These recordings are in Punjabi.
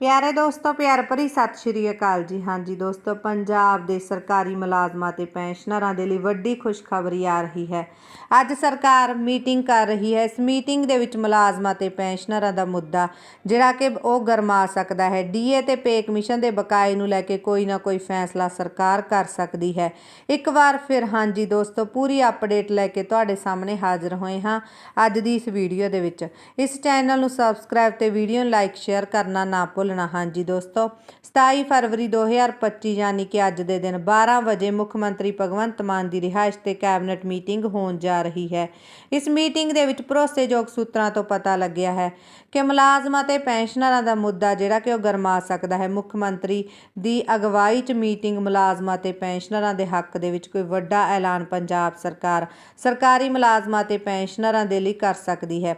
ਪਿਆਰੇ ਦੋਸਤੋ, ਪਿਆਰ ਭਰੀ ਸਤਿ ਸ਼੍ਰੀ ਅਕਾਲ ਜੀ। ਹਾਂਜੀ ਦੋਸਤੋ, ਪੰਜਾਬ ਦੇ ਸਰਕਾਰੀ ਮੁਲਾਜ਼ਮਾਂ ਤੇ ਪੈਨਸ਼ਨਰਾਂ ਦੇ ਲਈ ਵੱਡੀ ਖੁਸ਼ਖਬਰੀ ਆ ਰਹੀ ਹੈ। ਅੱਜ ਸਰਕਾਰ ਮੀਟਿੰਗ ਕਰ ਰਹੀ ਹੈ। ਇਸ ਮੀਟਿੰਗ ਦੇ ਵਿੱਚ ਮੁਲਾਜ਼ਮਾਂ ਤੇ ਪੈਨਸ਼ਨਰਾਂ ਦਾ ਮੁੱਦਾ, ਜਿਹੜਾ ਕਿ ਉਹ ਗਰਮਾ ਸਕਦਾ ਹੈ। ਡੀਏ ਤੇ ਪੇ ਕਮਿਸ਼ਨ ਦੇ ਬਕਾਏ ਨੂੰ ਲੈ ਕੇ ਕੋਈ ਨਾ ਕੋਈ ਫੈਸਲਾ ਸਰਕਾਰ ਕਰ ਸਕਦੀ ਹੈ। ਇੱਕ ਵਾਰ ਫਿਰ ਹਾਂਜੀ ਦੋਸਤੋ, ਪੂਰੀ ਅਪਡੇਟ ਲੈ ਕੇ ਤੁਹਾਡੇ ਸਾਹਮਣੇ ਹਾਜ਼ਰ ਹੋਏ ਹਾਂ ਅੱਜ ਦੀ ਇਸ ਵੀਡੀਓ ਦੇ ਵਿੱਚ। ਇਸ ਚੈਨਲ ਨੂੰ ਸਬਸਕ੍ਰਾਈਬ ਤੇ ਵੀਡੀਓ ਨੂੰ ਲਾਈਕ, ਸ਼ੇਅਰ ਕਰਨਾ ਨਾ ਭੁੱਲ ਭੁੱਲਣਾ ਹਾਂਜੀ ਦੋਸਤੋ 27 ਫਰਵਰੀ 2025 ਯਾਨੀ ਕਿ ਅੱਜ ਦੇ ਦਿਨ 12 ਵਜੇ ਮੁੱਖ ਮੰਤਰੀ ਭਗਵੰਤ ਮਾਨ ਦੀ ਰਿਹਾਇਸ਼ ਤੇ ਕੈਬਨਿਟ ਮੀਟਿੰਗ ਹੋਣ ਜਾ ਰਹੀ ਹੈ। ਇਸ ਮੀਟਿੰਗ ਦੇ ਵਿੱਚ ਭਰੋਸੇਯੋਗ ਸੂਤਰਾਂ ਤੋਂ ਪਤਾ ਲੱਗਿਆ ਹੈ ਕਿ ਮੁਲਾਜ਼ਮਾਂ ਤੇ ਪੈਨਸ਼ਨਰਾਂ ਦਾ ਮੁੱਦਾ ਜਿਹੜਾ ਕਿ ਉਹ ਗਰਮਾ ਸਕਦਾ ਹੈ। ਮੁੱਖ ਮੰਤਰੀ ਦੀ ਅਗਵਾਈ 'ਚ ਮੀਟਿੰਗ ਮੁਲਾਜ਼ਮਾਂ ਤੇ ਪੈਨਸ਼ਨਰਾਂ ਦੇ ਹੱਕ ਦੇ ਵਿੱਚ ਕੋਈ ਵੱਡਾ ਐਲਾਨ ਪੰਜਾਬ ਸਰਕਾਰ, ਸਰਕਾਰੀ ਮੁਲਾਜ਼ਮਾਂ ਤੇ ਪੈਨਸ਼ਨਰਾਂ ਦੇ ਲਈ ਕਰ ਸਕਦੀ ਹੈ।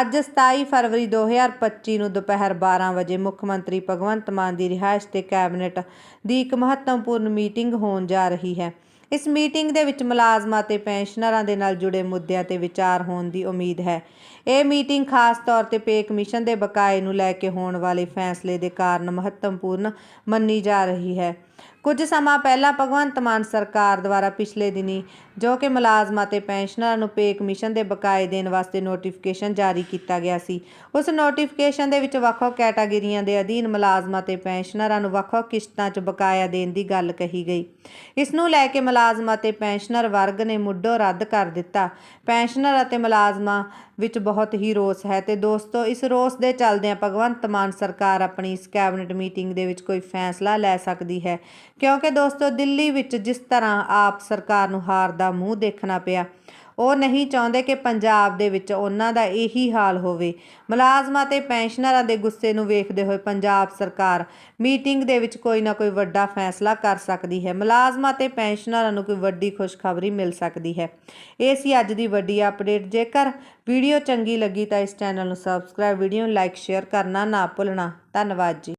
ਅੱਜ 27 ਫਰਵਰੀ 2025 ਨੂੰ ਦੁਪਹਿਰ 12 ਵਜੇ ਮੁੱਖ ਮੰਤਰੀ ਭਗਵੰਤ ਮਾਨ ਦੀ ਰਿਹਾਇਸ਼ ਤੇ ਕੈਬਨਿਟ ਦੀ ਇੱਕ ਮਹੱਤਵਪੂਰਨ ਮੀਟਿੰਗ ਹੋਣ ਜਾ ਰਹੀ ਹੈ। ਇਸ ਮੀਟਿੰਗ ਦੇ ਵਿੱਚ ਮੁਲਾਜ਼ਮਾਂ ਤੇ ਪੈਨਸ਼ਨਰਾਂ ਦੇ ਨਾਲ ਜੁੜੇ ਮੁੱਦਿਆਂ ਤੇ ਵਿਚਾਰ ਹੋਣ ਦੀ ਉਮੀਦ ਹੈ। ਇਹ ਮੀਟਿੰਗ ਖਾਸ ਤੌਰ ਤੇ ਪੇ ਕਮਿਸ਼ਨ ਦੇ ਬਕਾਏ ਨੂੰ ਲੈ ਕੇ ਹੋਣ ਵਾਲੇ ਫੈਸਲੇ ਦੇ ਕਾਰਨ ਮਹੱਤਵਪੂਰਨ ਮੰਨੀ ਜਾ ਰਹੀ ਹੈ। ਕੁਝ ਸਮਾਂ ਪਹਿਲਾਂ ਭਗਵੰਤ ਮਾਨ ਸਰਕਾਰ ਦੁਆਰਾ ਪਿਛਲੇ ਦਿਨੀ ਜੋ ਕਿ ਮੁਲਾਜ਼ਮਾਂ ਤੇ ਪੈਨਸ਼ਨਰਾਂ ਨੂੰ ਪੇ ਕਮਿਸ਼ਨ ਦੇ ਬਕਾਏ ਦੇਣ ਵਾਸਤੇ ਨੋਟੀਫਿਕੇਸ਼ਨ ਜਾਰੀ ਕੀਤਾ ਗਿਆ ਸੀ, ਉਸ ਨੋਟੀਫਿਕੇਸ਼ਨ ਦੇ ਵਿੱਚ ਵੱਖ-ਵੱਖ ਕੈਟਾਗਰੀਆਂ ਦੇ ਅਧੀਨ ਮੁਲਾਜ਼ਮਾਂ ਤੇ ਪੈਨਸ਼ਨਰਾਂ ਨੂੰ ਵੱਖ-ਵੱਖ ਕਿਸ਼ਤਾਂ 'ਚ ਬਕਾਇਆ ਦੇਣ ਦੀ ਗੱਲ ਕਹੀ ਗਈ। ਇਸ ਨੂੰ ਲੈ ਕੇ ਮੁਲਾਜ਼ਮਾਂ ਤੇ ਪੈਨਸ਼ਨਰ ਵਰਗ ਨੇ ਮੁੱਢੋਂ ਰੱਦ ਕਰ ਦਿੱਤਾ। ਪੈਨਸ਼ਨਰ ਅਤੇ ਮੁਲਾਜ਼ਮਾਂ ਵਿੱਚ ਬਹੁਤ ਹੀ ਰੋਸ ਹੈ। ਤੇ ਦੋਸਤੋ, ਇਸ ਰੋਸ ਦੇ ਚੱਲਦਿਆਂ ਭਗਵੰਤ ਮਾਨ ਸਰਕਾਰ ਆਪਣੀ ਇਸ ਕੈਬਨਿਟ ਮੀਟਿੰਗ ਦੇ ਵਿੱਚ ਕੋਈ ਫੈਸਲਾ ਲੈ ਸਕਦੀ ਹੈ। ਕਿਉਂਕਿ ਦੋਸਤੋ, ਦਿੱਲੀ ਵਿੱਚ ਜਿਸ ਤਰ੍ਹਾਂ ਆਪ ਸਰਕਾਰ ਨੂੰ ਹਾਰ ਦਾ ਮੂੰਹ ਦੇਖਣਾ ਪਿਆ ਉਹ ਨਹੀਂ ਚਾਹੁੰਦੇ ਕਿ ਪੰਜਾਬ ਦੇ ਵਿੱਚ ਉਹਨਾਂ ਦਾ ਇਹੀ ਹਾਲ ਹੋਵੇ। ਮੁਲਾਜ਼ਮਾਂ ਤੇ ਪੈਨਸ਼ਨਰਾਂ ਦੇ ਗੁੱਸੇ ਨੂੰ ਵੇਖਦੇ ਹੋਏ ਪੰਜਾਬ ਸਰਕਾਰ ਮੀਟਿੰਗ ਦੇ ਵਿੱਚ ਕੋਈ ਨਾ ਕੋਈ ਵੱਡਾ ਫੈਸਲਾ ਕਰ ਸਕਦੀ ਹੈ। ਮੁਲਾਜ਼ਮਾਂ ਤੇ ਪੈਨਸ਼ਨਰਾਂ ਨੂੰ ਕੋਈ ਵੱਡੀ ਖੁਸ਼ਖਬਰੀ ਮਿਲ ਸਕਦੀ ਹੈ। ਇਹ ਸੀ ਅੱਜ ਦੀ ਵੱਡੀ ਅਪਡੇਟ। ਜੇਕਰ ਵੀਡੀਓ ਚੰਗੀ ਲੱਗੀ ਤਾਂ ਇਸ ਚੈਨਲ ਨੂੰ ਸਬਸਕ੍ਰਾਈਬ, ਵੀਡੀਓ ਨੂੰ ਲਾਈਕ, ਸ਼ੇਅਰ ਕਰਨਾ ਨਾ ਭੁੱਲਣਾ। ਧੰਨਵਾਦ ਜੀ।